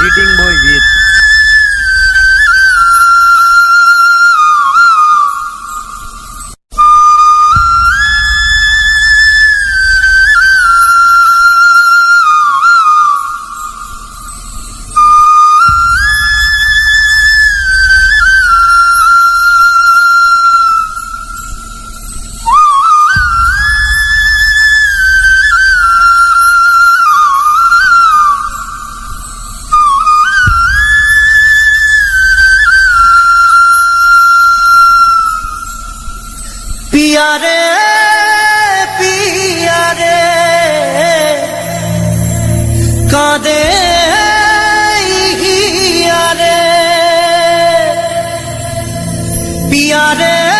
Hitting boy ગીત গীত পিয়ারে পিয়ারে। কাঁদে হিয়ারে। পিয়ারে পিয়ারে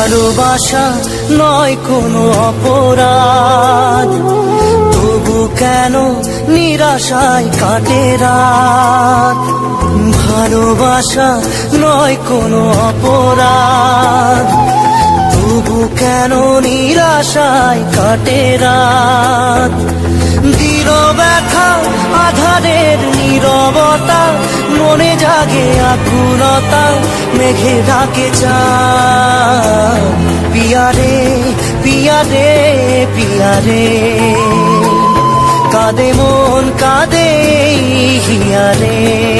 ভালোবাসা নয় কোনো অপরাধ। তবু কেন নিরাশায় কাটে রাত? ভালোবাসা নয় কোনো অপরাধ। তবু কেন নিরাশায় কাটে রাত? দৃঢ় ব্যথা, আধারের নীরবতা, মনে জাগে আকুলতা, মেঘে ডাকে চাঁদ। পিয়ারে পিয়ারে। কাঁদে মন কাঁদে হিয়ারে।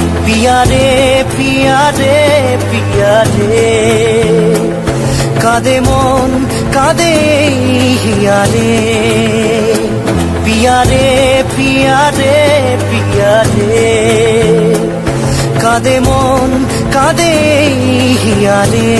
পিয়ারে পিয়ারে পিয়ারে। কাঁদে মন কাঁদে হিয়ারে। পিয়ারে পিয়ারে পিয়ারে। কাঁদে মন কাঁদে হিয়ারে।